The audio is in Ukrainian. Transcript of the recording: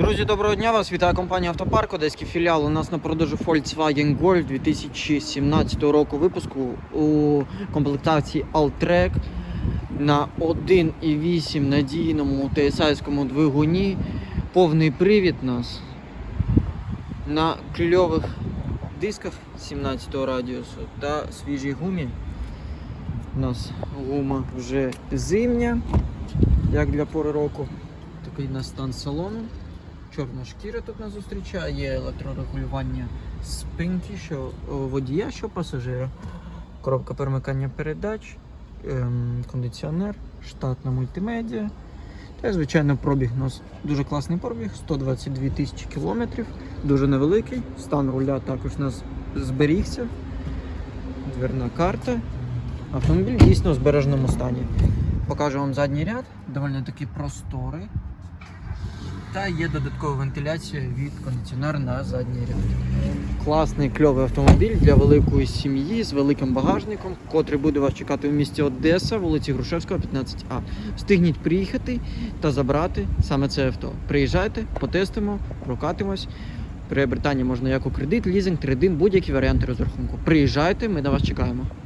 Друзі, доброго дня! Вас вітає компанія Автопарк, Одеський філіал. У нас на продажу Volkswagen Golf 2017 року випуску у комплектації Alltrack на 1,8 надійному TSI-скому двигуні. Повний привід нас на кльових дисках 17 радіусу та свіжій гумі. У нас гума вже зимня, як для пори року. Такий у нас стан салону. Чорна шкіра тут нас зустрічає, є електрорегулювання спинки, що водія, що пасажира. Коробка перемикання передач, ем, кондиціонер, штатна мультимедіа. Та, звичайно, пробіг у нас дуже класний пробіг, 122 тисячі кілометрів, дуже невеликий. Стан руля також у нас зберігся. Дверна карта. Автомобіль дійсно в збереженому стані. Покажу вам задній ряд, доволі таки просторий. Та є додаткова вентиляція від кондиціонера на задній ряд. Класний кльовий автомобіль для великої сім'ї з великим багажником, котрий буде вас чекати в місті Одеса, вулиці Грушевського, 15А. Встигніть приїхати та забрати саме це авто. Приїжджайте, потестимо, прокатимось. При Британії можна як у кредит, лізинг, трейдин, будь-які варіанти розрахунку. Приїжджайте, ми на вас чекаємо.